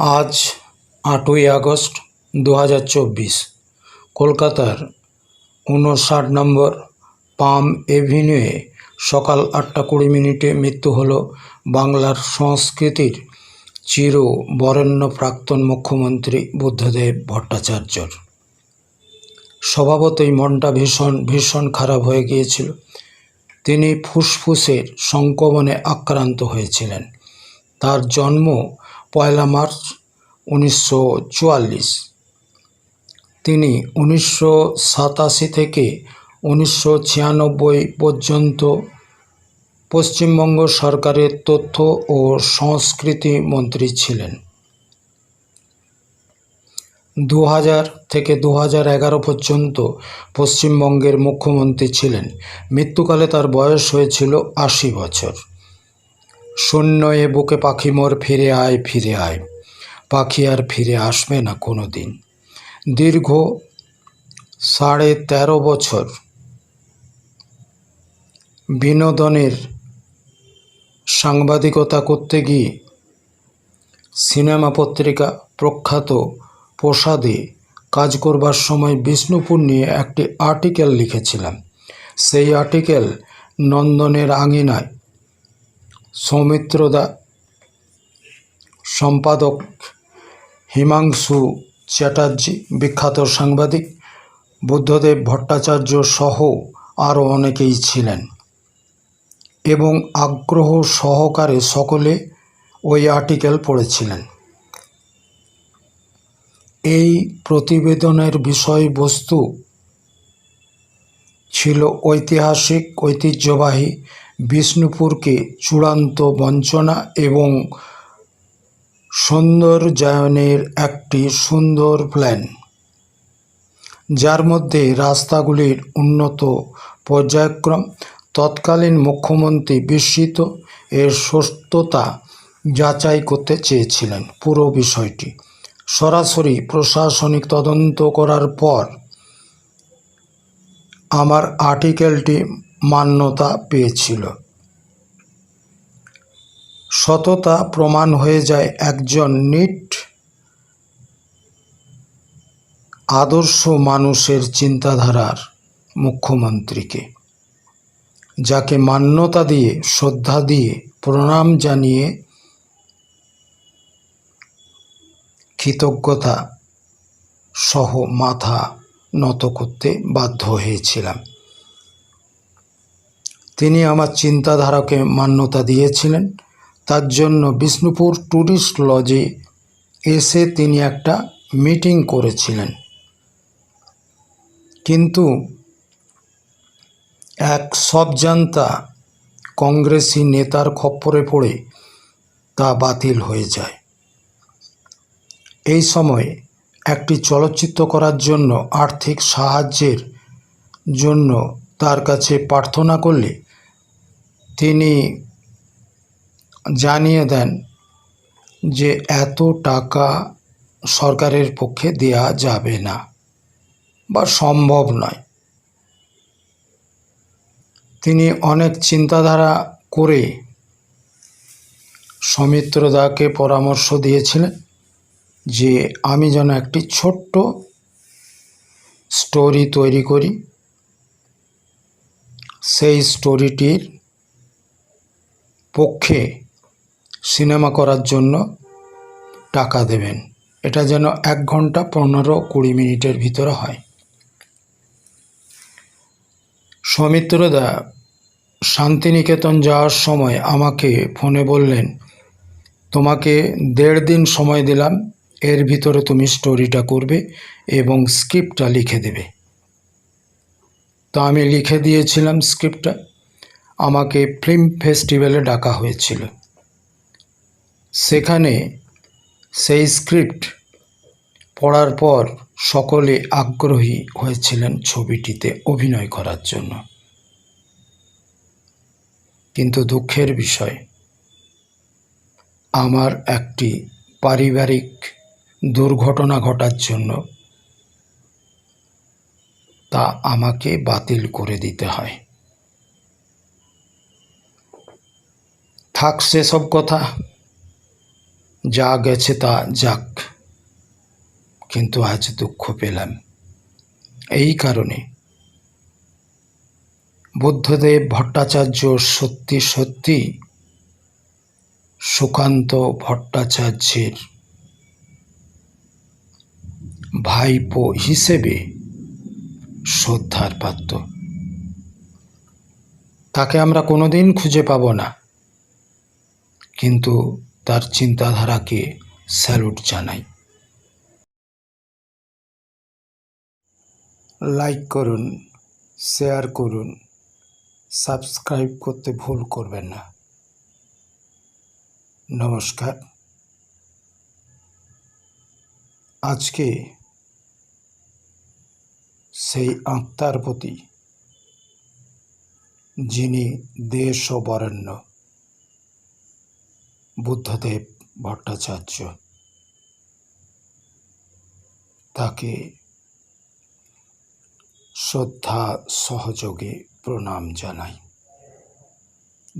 আজ আটই আগস্ট দু হাজার চব্বিশ। কলকাতার উনষাট নম্বর পাম এভিনিউয়ে সকাল আটটা কুড়ি মিনিটে মৃত্যু হলো বাংলার সংস্কৃতির চির বরেণ্য প্রাক্তন মুখ্যমন্ত্রী বুদ্ধদেব ভট্টাচার্যর। স্বভাবতই মনটা ভীষণ ভীষণ খারাপ হয়ে গিয়েছিল। তিনি ফুসফুসের সংক্রমণে আক্রান্ত হয়েছিলেন। তার জন্ম পয়লা মার্চ উনিশশো চুয়াল্লিশ। তিনি উনিশশো সাতাশি থেকে উনিশশো ছিয়ানব্বই পর্যন্ত পশ্চিমবঙ্গ সরকারের তথ্য ও সংস্কৃতি মন্ত্রী ছিলেন। দু হাজার থেকে দু হাজার এগারো পর্যন্ত পশ্চিমবঙ্গের মুখ্যমন্ত্রী ছিলেন। মৃত্যুকালে তার বয়স হয়েছিল আশি বছর। শূন্য এ বুকে পাখি মোর ফিরে আয় ফিরে আয়। পাখি আর ফিরে আসবে না কোনো দিন দীর্ঘ সাড়ে তেরো বছর বিনোদনের সাংবাদিকতা করতে গিয়ে সিনেমা পত্রিকা প্রখ্যাত প্রসাদে কাজ করবার সময় বিষ্ণুপুর নিয়ে একটি আর্টিকেল লিখেছিলাম। সেই আর্টিকেল নন্দনের আঙিনায় সৌমিত্রদা, সম্পাদক হিমাংশু চ্যাটার্জি, বিখ্যাত সাংবাদিক বুদ্ধদেব ভট্টাচার্য সহ আরও অনেকেই ছিলেন এবং আগ্রহ সহকারে সকলে ওই আর্টিকেল পড়েছিলেন। এই প্রতিবেদনের বিষয়বস্তু ছিল ঐতিহাসিক, ঐতিহ্যবাহী বিষ্ণুপুরকে চূড়ান্ত বঞ্চনা এবং সৌন্দর্যায়নের একটি সুন্দর প্ল্যান যার মধ্যে রাস্তাগুলির উন্নত পর্যায়ক্রম, তৎকালীন মুখ্যমন্ত্রী বিস্মিত এর সত্যতা যাচাই করতে চেয়েছিলেন পুরো বিষয়টি। সরাসরি প্রশাসনিক তদন্ত করার পর আমার আর্টিকেলটি মান্যতা পেয়েছিল। সততা প্রমাণ হয়ে যায় একজন নিট, আদর্শ মানুষের চিন্তাধারার মুখ্যমন্ত্রীকে, যাকে মান্যতা দিয়ে, শ্রদ্ধা দিয়ে, প্রণাম জানিয়ে কৃতজ্ঞতা সহ মাথা নত করতে বাধ্য হয়েছিলাম। তিনি আমার চিন্তাধারাকে মান্যতা দিয়েছিলেন। তার জন্য বিষ্ণুপুর ট্যুরিস্ট লজে এসে তিনি একটা মিটিং করেছিলেন। কিন্তু এক সবজান্তা কংগ্রেসি নেতার খপ্পরে পড়ে তা বাতিল হয়ে যায়। এই সময় একটি চলচ্চিত্র করার জন্য আর্থিক সাহায্যের জন্য তার কাছে প্রার্থনা করলে তিনি জানিয়ে দেন যে এত টাকা সরকারের পক্ষে দেয়া যাবে না বা সম্ভব নয়। তিনি অনেক চিন্তাধারা করে সৌমিত্রদাকে পরামর্শ দিয়েছিলেন যে আমি যেন একটি ছোট্ট স্টোরি তৈরি করি। সেই স্টোরিটির পক্ষে সিনেমা করার জন্য টাকা দেবেন। এটা যেন এক ঘণ্টা পনেরো কুড়ি মিনিটের ভিতরে হয়। সৌমিত্রদা শান্তিনিকেতন যাওয়ার সময় আমাকে ফোনে বললেন, তোমাকে দেড় দিন সময় দিলাম, এর ভিতরে তুমি স্টোরিটা করবে এবং স্ক্রিপ্টটা লিখে দেবে। তো আমি লিখে দিয়েছিলাম স্ক্রিপ্টটা আমাকে ফিল্ম ফেস্টিভ্যালে ডাকা হয়েছিল। সেখানে সেই স্ক্রিপ্ট পড়ার পর সকলে আগ্রহী হয়েছিলেন ছবিটিতে অভিনয় করার জন্য। কিন্তু দুঃখের বিষয়, আমার একটি পারিবারিক দুর্ঘটনা ঘটার জন্য তা আমাকে বাতিল করে দিতে হয়। থাক সেসব কথা। যা গেছে তা যাক, কিন্তু আজ দুঃখ পেলাম। এই কারণে। বুদ্ধদেব ভট্টাচার্য সত্যি সত্যি সুকান্ত ভট্টাচার্যের ভাইপো হিসেবে শ্রদ্ধার পাত্র। তাকে আমরা কোনোদিন খুঁজে পাব না। কিন্তু তার চিন্তাধারাকে স্যালুট জানাই। লাইক করুন, শেয়ার করুন, সাবস্ক্রাইব করতে ভুল করবেন না। নমস্কার। আজকে সেই আত্মার প্রতি যিনি দেশ ও বরেণ্য বুদ্ধদেব ভট্টাচার্য। তাকে শ্রদ্ধা সহযোগে প্রণাম জানাই।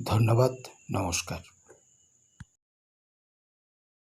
ধন্যবাদ নমস্কার।